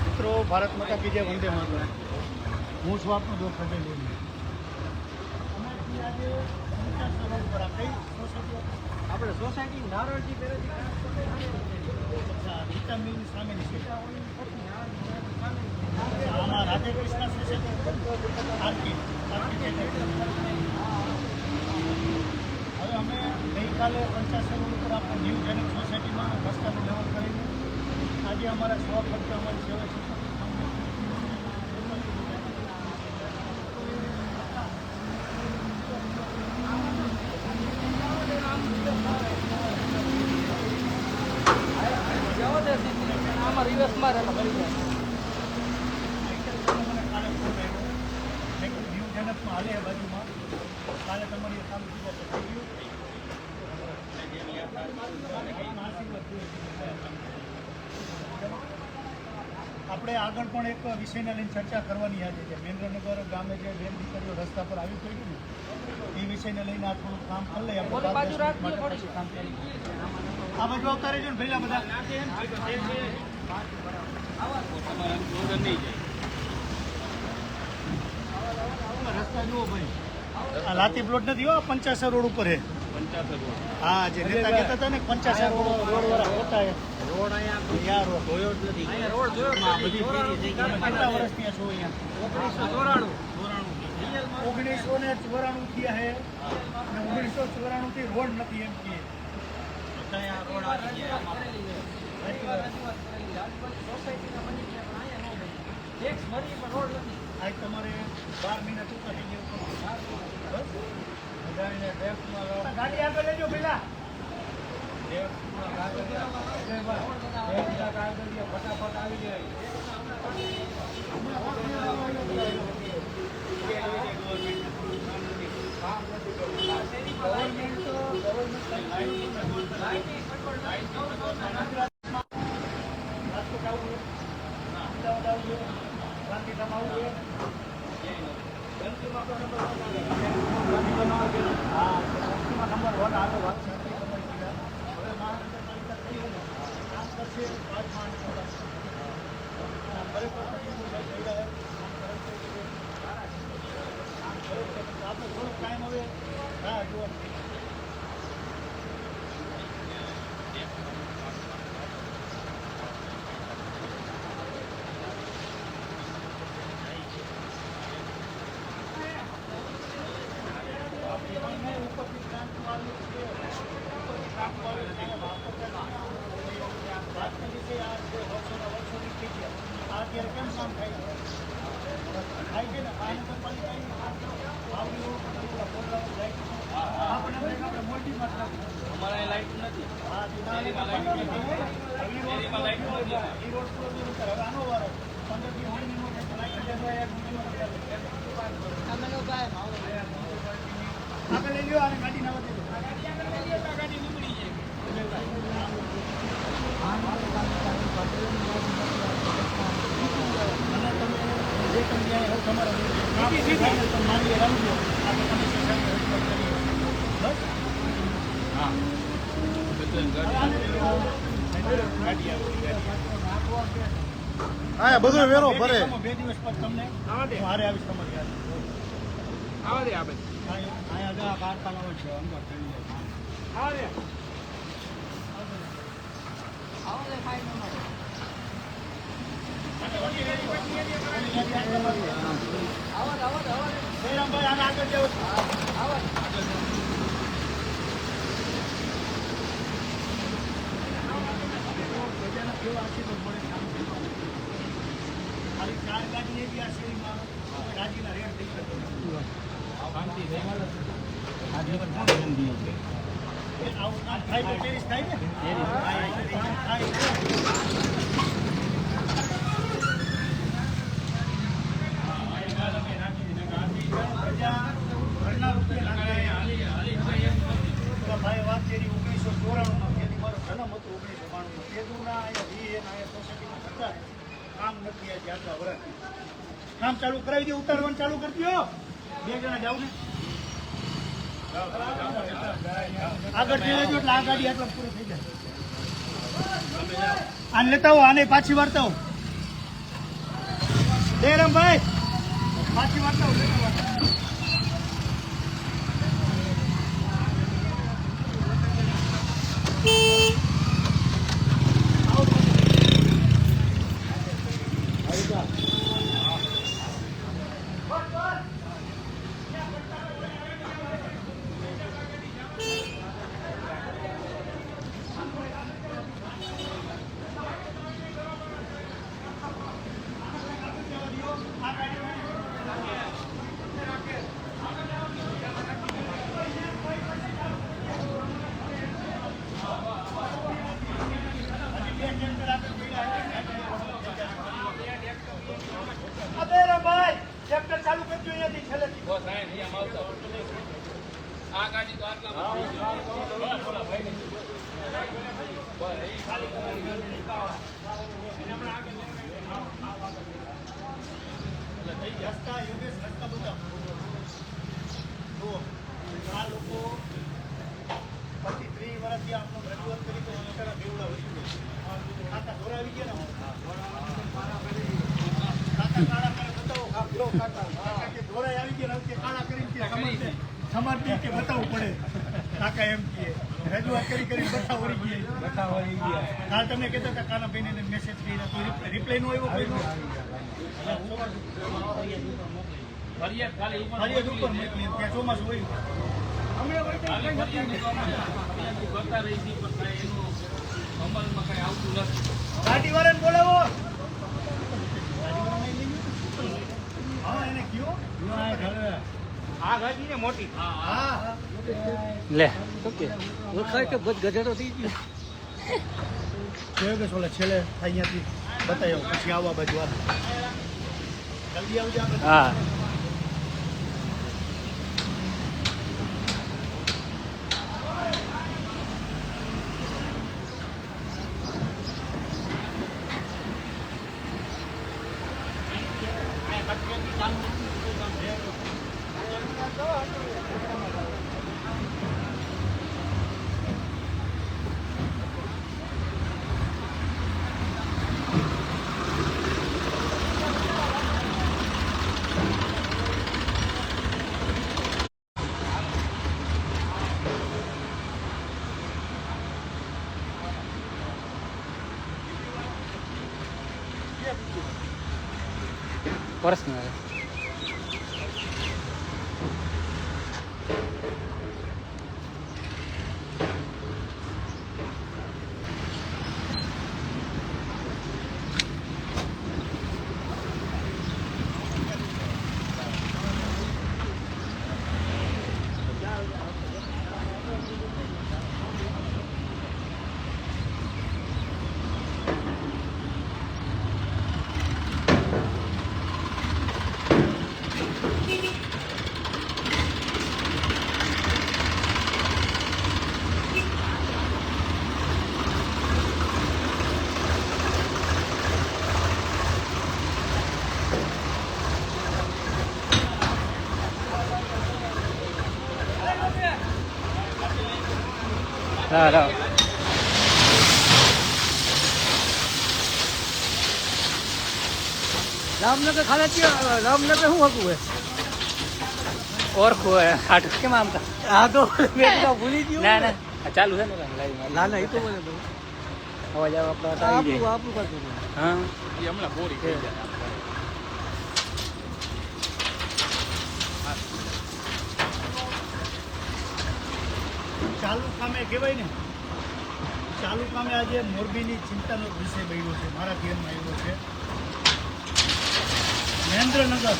મિત્રો, ભારત માતા કી જય, વંદે માતરમ. હું છું આપનો દોસ્ત પટેલ બોલું અમારથી આજે આપણે સોસાયટી નારોલજી બેરોજી અચ્છા વિટામિન સામેની છે આમાં રાધે કૃષ્ણ આરકી આર્કિટેક્ટ હવે અમે ગઈકાલે પંચાસ ઉપર આપણે ન્યૂ જેનિક સોસાયટીમાં રસ્તાનું લેવલ કરીને આજે અમારા સ્વ ખર્ચે અમારી સેવા છે આમાં રિવર્સમાં રહેલા મળી જાય મને કાલે ફોન આવ્યો મેં કીધું ન્યૂ જનકમાં હાલે એ બાજુમાં કાલે તમારી કામ થઈ જશે થઈ ગયું આશીર્વાદ જોઈએ. આપણે આગળ પણ એક વિષયને લઈને ચર્ચા કરવાની યાદ છે. મેન્દ્રનગર ગામે જે બેન દીકરીઓ રસ્તા પર આવી પડ્યું ને એ વિષયને લઈને આ થોડું કામ કરી લઈએ. આપણે કામ કરીએ આ બાજુ આવતા રહેજો ને પહેલા બધા. ભાઈ આ લાતી પ્લોટ નથી હો પંચાસર રોડ ઉપર હે. હા જે નેતા કહેતા હતા ને પંચાસર રોડ રોડ વાળા હોતા હે. રોડ. અહીંયા રોડ જોયો જ નથી અહીંયા રોડ જોયો બધી ફેરી થઈ તમે કેટલા વર્ષથી આ છો અહીંયા? ઓગણીસો ચોરાણું. ઓગણીસો ને ચોરાણું થયા હે. ઓગણીસો ચોરાણું થી રોડ નથી એમ કે. આજ તમારે બાર મહિના ટૂંકા થઈ ગયા. ગાડી આગળ લેજો પેલા. ફટાફટ આવી જાય. આપણે થોડોક ટાઈમ હવે રાહ જોવાની છે. અમારે લાઈટ નથી આગળ લઈ લ્યો અને ગાડી ના વધે અને તમે જે કંઈ ત્યાં એવું તમારે મારી આવજો. આપણે આવી, આવી. હા બધું વેરો ભરે બે દિવસ પછી તમને હું હારે આવીશ તમારી. આવા દે અહીંયા આગળ આ કારખાનાઓ છે અંદર થઈ જાય. આવા આવા થાય ને થાય પ્રજા ઘરના રૂપિયા નાખે. તો ભાઈ વાત કરી ઓગણીસો ચોરાણુંમાં તેથી મારો જન્મ હતો ઓગણીસો બાણુંમાં તે દૂરના અહીંયા વી એના અહીંયા સોસાયટીમાં થતા કામ નથી આજે આટલા વર્ષ કામ ચાલુ કરાવી દે ઉતારવાનું ચાલુ કરતી હો જણા જાવ ને આગળ જઈ લેજો એટલે આ ગાડી આટલા પૂરી થઈ આને લેતા હો આને પાછી વાર્તા હો જયરામભાઈ પાછી વાર્તા હો લેતા હો. અબે રે ભાઈ ચેપ્ટર ચાલુ કરજો અહીંયાથી છેલ્લેથી બસ આ નહીં આમ આવતા આ ગાડી તો આટલા રસ્તા યોગેશ રસ્તા બતાવો જુઓ આ લોકો પચીસ ત્રીસ વર્ષથી આપણો રજૂઆત કરી તો અત્યારે બેવડા વળી ગયા કાકા ધોરાવી ગયા ને કાકા કાળા કરે બતાવો હા લો કાકા કાકા કે ધોરાઈ આવી ગયા ને હવે કે કાળા કરીને કે સમજશે સમજતી કે બતાવવું પડે. કાકા એમ કહે. રજૂઆત કરી કરી બધા વળી ગયા બધા વળી ગયા. કાલ તમે કહેતા હતા કાના ભાઈને મેસેજ કરી રિપ્લાય નો આવ્યો કોઈનો ફરિયાદ ઉપર મોકલી. ત્યાં ચોમાસું હોય. કંઈ કાંઈ કાંઈ ગાડી વાળાને બોલાવો. હા એને કયો? લે. ઓકે. ઓળખાય કે બધ ગધેડો થઈ ગયો? કેવું કે સોલા છેલ્લે અહીંયાથી બતાવ્યો પછી આવવા બાજુ જલ્દી આવજો હા. પર્સનલ હા હા રામનગર ખાના ચિયા રામનગર શું હતું હે ઓળખું હે હાટ કેમ આમ તા આ તો મેં તો ભૂલી ગયો ના ના આ ચાલુ છે ને લાઈવ ના ના એ તો મને અવાજ આવે આપણો આવી આપણું જાય આપણું પાછું હા એ હમણાં બોરી થઈ જાય ચાલુ કામે કહેવાય ને, ચાલુ કામે આજે મોરબીની ચિંતાનો વિષય બન્યો છે, મારા ધ્યાનમાં આવ્યો છે. મહેન્દ્રનગર,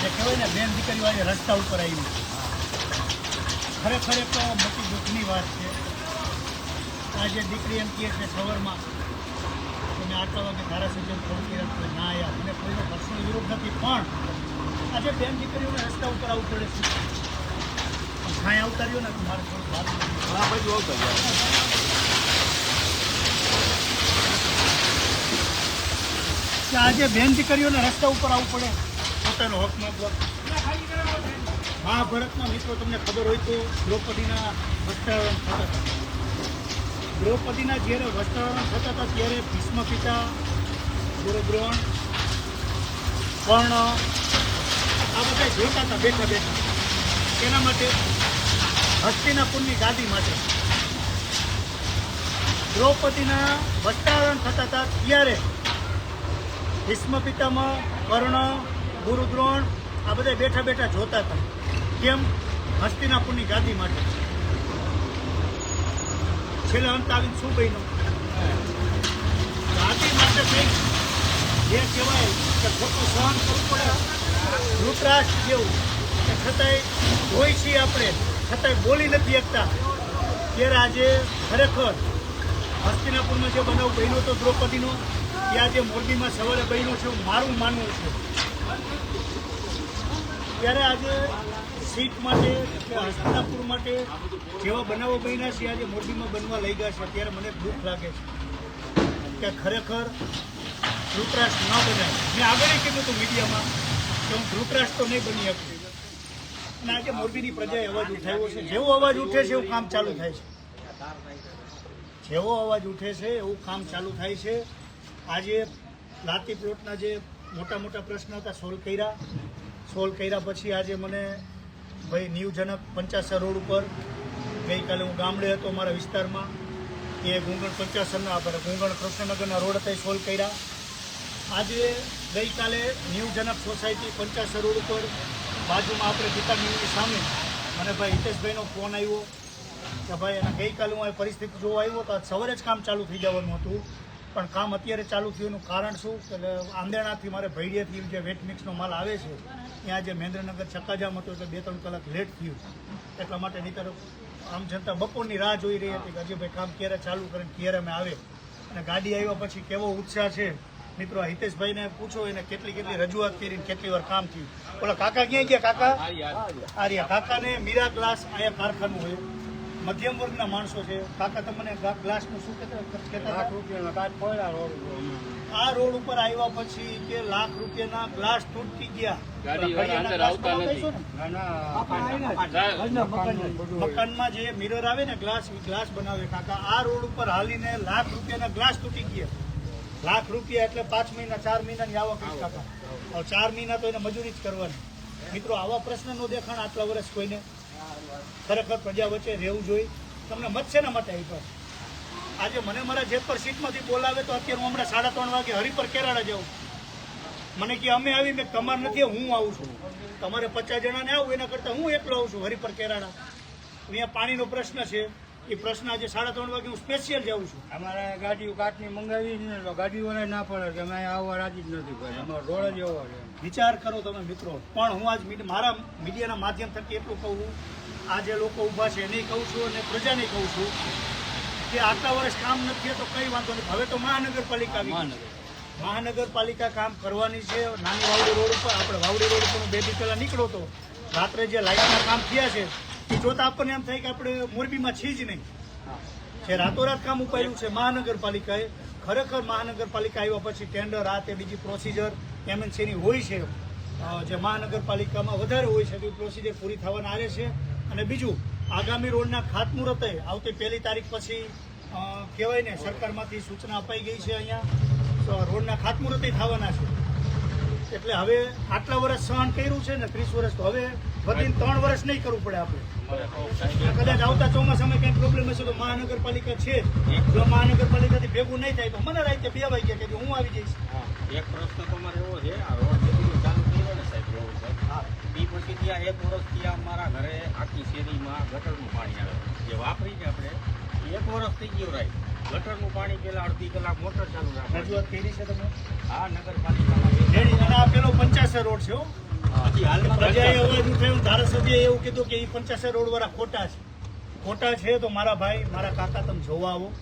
જે કહેવાય ને, બેન દીકરીઓ આજે રસ્તા ઉપર આવી ખરેખર એક મોટી દુઃખની વાત છે. આજે દીકરી એમ કહે છે, સવારમાં તમે આટલા વાગે ધારાસભ્ય ફોન કર્યા ના આવ્યા. મને કોઈનો પર્સનલ વિરોધ નથી, પણ આજે બેન દીકરીઓને રસ્તા ઉપર આવવું પડે છે. આવતા રહ્યો ને આ બાજુ આવતા આજે બેન દીકરીઓને રસ્તા ઉપર આવવું પડે. પોતાનો હક માંગવા મહાભારતના મિત્રો તમને ખબર હોય તો દ્રૌપદીના વસ્ત્રાવરણ થતા હતા. દ્રૌપદીના જ્યારે વસ્ત્રાવરણ થતા હતા ત્યારે ભીષ્મ પિતા ગુરુદ્રોણ કર્ણ આ બધા જોતા હતા બેઠા બેઠા. તેના માટે હસ્તિનાપુરની ગાદી માટે. દ્રૌપદીના વસ્ત્રાવરણ થતા હતા ત્યારે ભીષ્મ પિતામાં કર્ણ, ગુરુદ્રોણ આ બધા બેઠા બેઠા જોતા હતા. કેમ? હસ્તિનાપુરની ગાદી માટે. છેલ્લે અંત આવીને શું બન્યું? ગાદી માટે કંઈક જે કહેવાય કે ખોટું સહન કરવું પડે. રૂપરાશ જેવું. છતાંય હોય છીએ આપણે. છતાંય બોલી નથી શકતા. ત્યારે આજે ખરેખર હસ્તિનાપુરમાં જે બનાવ બન્યો હતો દ્રૌપદીનો, એ આજે મોરબીમાં સવારે બન્યો છે મારું માનવું છે. ત્યારે આજે સીટ માટે હસ્તિનાપુર માટે જેવા બનાવો બન્યા છે આજે મોરબીમાં બનવા લઈ ગયા છે. ત્યારે મને દુઃખ લાગે છે કે ખરેખર ધૃતરાષ્ટ્ર ન બનાય. મેં આગળ કીધું હતું મીડિયામાં કે હું ધૃતરાષ્ટ્ર તો નહીં બની શકતી આજે મોરબીની પ્રજાએ અવાજ ઉઠાવ્યો છે. જેવો અવાજ ઉઠે છે, એવું કામ ચાલુ થાય છે. જેવો અવાજ ઉઠે છે, એવું કામ ચાલુ થાય છે. આજે લાતી પ્લોટના જે મોટા મોટા પ્રશ્ન હતા, સોલ્વ કર્યા. સોલ્વ કર્યા પછી આજે મને ભાઈ ન્યૂજનક પંચાસર રોડ ઉપર ગઈકાલે હું ગામડે હતો મારા વિસ્તારમાં. એ ગુંગણ પંચાસરના આપણે ગુંગણ કૃષ્ણનગરના રોડ હતા એ સોલ્વ કર્યા. આજે ગઈકાલે ન્યૂજનક સોસાયટી પંચાસર રોડ ઉપર બાજુમાં આપણે ગીતા મિલની સામે મને ભાઈ હિતેશભાઈનો ફોન આવ્યો કે ભાઈ એના ગઈકાલે હું પરિસ્થિતિ જોવા આવ્યો તો સવારે જ કામ ચાલુ થઈ જવાનું હતું. પણ કામ અત્યારે ચાલુ થયું કારણ શું? કે આંદેણાથી મારે ભૈડિયાથી જે વેટ મિક્સનો માલ આવે છે, ત્યાં જે મહેન્દ્રનગર ચક્કાજામ હતો એટલે બે ત્રણ કલાક લેટ થયું. એટલા માટે નહીતર આમ જનતા બપોરની રાહ જોઈ રહી હતી કે હજી કામ ક્યારે ચાલુ કરીને ક્યારે અમે આવે. અને ગાડી આવ્યા પછી કેવો ઉત્સાહ છે. મિત્રો હિતેશભાઈને પૂછો, એને કેટલી કેટલી રજૂઆત કરીને કેટલી વાર કામ થયું. ઓલા કાકા ક્યાં ગયા કાકા? આર્યા કાકાને મીરા ગ્લાસ અહીંયા કારખાનું હોય. મધ્યમ વર્ગના માણસો છે. કાકા તમને ગ્લાસનું શું કહેતા કહેતા હતા? આ રોડ ઉપર આવ્યા પછી કે લાખ રૂપિયાના ગ્લાસ તૂટી ગયા. ગાડી વાળા અંદર આવતા નથી. મકાનમાં જે મિરર આવે ને ગ્લાસ ગ્લાસ બનાવે. કાકા આ રોડ ઉપર હાલીને લાખ રૂપિયાના ગ્લાસ તૂટી ગયા. લાખ રૂપિયા એટલે પાંચ મહિના ચાર મહિનાની આવક છે કાકા ચાર મહિના તો એને મજૂરી જ કરવાની. મિત્રો આવા પ્રશ્નનો દેખાણ આટલા વર્ષ કોઈને? ખરેખર પ્રજા વચ્ચે રહેવું જોઈએ. તમને મત શેના માટે છે? આજે મને મારા જેતપર સીટમાંથી બોલાવે તો અત્યારે હું હમણાં સાડા ત્રણ વાગે હરિપર કેરાળા જાઉં. મને કે અમે આવી મેં તમારે નથી હું આવું છું. તમારે પચાસ જણાને આવું એના કરતાં હું એકલો આવું છું હરિપર કેરાળા. અહીંયા પાણીનો પ્રશ્ન છે. એ પ્રશ્ન આજે સાડા ત્રણ વાગે હું સ્પેશિયલ જાઉં છું. અમારે ગાડીઓ કાચની મંગાવી જ ને તો ગાડીઓને ના પડે કે અમે આવવા રાજી જ નથી ભાઈ અમારો રોડ જ એવો છે. વિચાર કરો તમે મિત્રો. પણ હું આજ મારા મીડિયાના માધ્યમ થકી એટલું કહું આ જે લોકો ઊભા છે એને કહું છું અને પ્રજાને કહું છું કે આટલા વર્ષ કામ નથી તો કઈ વાંધો નહીં હવે તો મહાનગરપાલિકા આવી મહાનગરપાલિકા કામ કરવાની છે. નાની વાવડી રોડ ઉપર આપણે વાવડી રોડ ઉપર બે બી પહેલાં નીકળો તો રાત્રે જે લાઇટના કામ થયા છે એ જોતા આપણને એમ થાય કે આપણે મોરબીમાં છીએ જ નહીં. જે રાતોરાત કામ ઉપાડ્યું છે મહાનગરપાલિકાએ, ખરેખર મહાનગરપાલિકા આવ્યા પછી ટેન્ડર આ તે બીજી પ્રોસિજર એમએનસીની હોય છે. જે મહાનગરપાલિકામાં વધારે હોય છે, તે પ્રોસિજર પૂરી થવાના આરે છે. અને બીજું, આગામી રોડના ખાતમુહૂર્તે, આવતી પહેલી તારીખ પછી કહેવાય ને, સરકારમાંથી સૂચના અપાઈ ગઈ છે અહીંયા. તો રોડના ખાતમુહૂર્તે થવાના છે. એટલે હવે આટલા વર્ષ સહન કર્યું છે ને ત્રીસ વર્ષ તો હવે વધીને ત્રણ વર્ષ નહીં કરવું પડે આપણે. કદાચ આવતા ચોમાસામાં કંઈ પ્રોબ્લેમ હશે તો મહાનગરપાલિકા છે જ. મહાનગરપાલિકાથી ભેગું નહીં થાય તો મને રાઈતે બે વાગ્યા કે હું આવી જઈશ. એક પ્રશ્ન તમારે એવો છે આ રોડ ચાલુ કર્યો ને સાહેબ રોડ છે. હા. એ પછી ત્યાં એક વર્ષથી મારા ઘરે આખી શેરીમાં ગટરનું પાણી આવે. જે વાપરીને આપણે એક વર્ષ થઈ ગયું રાઈ. ગટરનું પાણી પેલા અડધી કલાક મોટર ચાલુ રાખે રજૂઆત કરી છે તમે આ નગરપાલિકામાં. બે- પેલો પંચાસર રોડ છે હો. પ્રજાએ અવાજ ઉઠાવ્યો ધારાસભ્ય એવું કીધું કે એ પંચાસર રોડ વાળા ખોટા છે. ખોટા છે તો મારા ભાઈ મારા કાકા તમે જોવા આવો.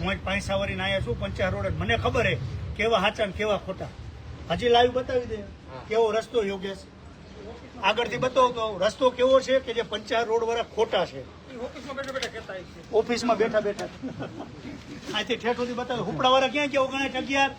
હું એક પાંસાવરીને આવ્યા છું પંચાસર રોડ મને ખબર હે કેવા સાચા ને કેવા ખોટા. હજી લાઈવ બતાવી દે. કેવો રસ્તો યોગેશ? આગળથી બતાવો તો રસ્તો કેવો છે કે જે પંચાયત રોડ વાળા ખોટા છે? ઓફિસમાં બેઠા બેઠા. અહીંથી ઠેઠ સુધી બતાવે. હુપડા વાળા ક્યાં ગયા? ઓગણીસ અગિયાર?